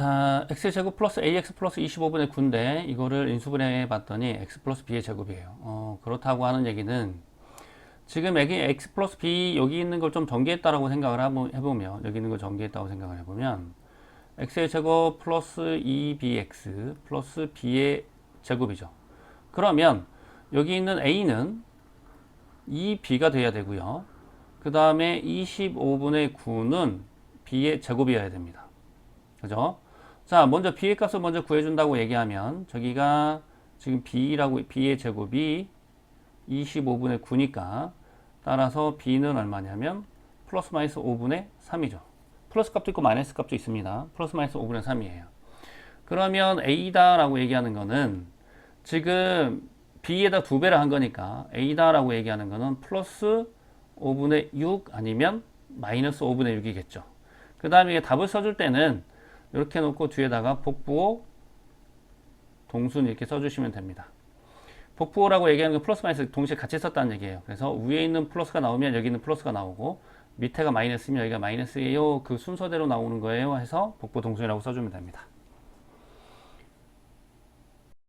자, x의 제곱 플러스 ax 플러스 25분의 9인데 이거를 인수분해 봤더니 x 플러스 b의 제곱이에요. 어, 그렇다고 하는 얘기는 지금 여기 x 플러스 b 여기 있는 걸 좀 전개했다라고 생각을 하보- 해보면 여기 있는 걸 전개했다고 생각을 해보면 x의 제곱 플러스 2bx 플러스 b의 제곱이죠. 그러면 여기 있는 a는 2b가 돼야 되고요. 그 다음에 25분의 9는 b의 제곱이어야 됩니다. 그죠? 자, 먼저 b의 값을 먼저 구해준다고 얘기하면 저기가 지금 b라고 b의 제곱이 25분의 9니까 따라서 b는 얼마냐면 플러스 마이너스 5분의 3이죠. 플러스 값도 있고 마이너스 값도 있습니다. 플러스 마이너스 5분의 3이에요. 그러면 a다라고 얘기하는 거는 지금 b에다 두 배를 한 거니까 a다라고 얘기하는 거는 플러스 5분의 6 아니면 마이너스 5분의 6이겠죠. 그 다음에 답을 써줄 때는 이렇게 놓고 뒤에다가 복부호 동순 이렇게 써주시면 됩니다. 복부호라고 얘기하는 건 플러스 마이너스 동시에 같이 썼다는 얘기예요. 그래서 위에 있는 플러스가 나오면 여기 있는 플러스가 나오고 밑에가 마이너스면 여기가 마이너스예요. 그 순서대로 나오는 거예요. 해서 복부 동순이라고 써주면 됩니다.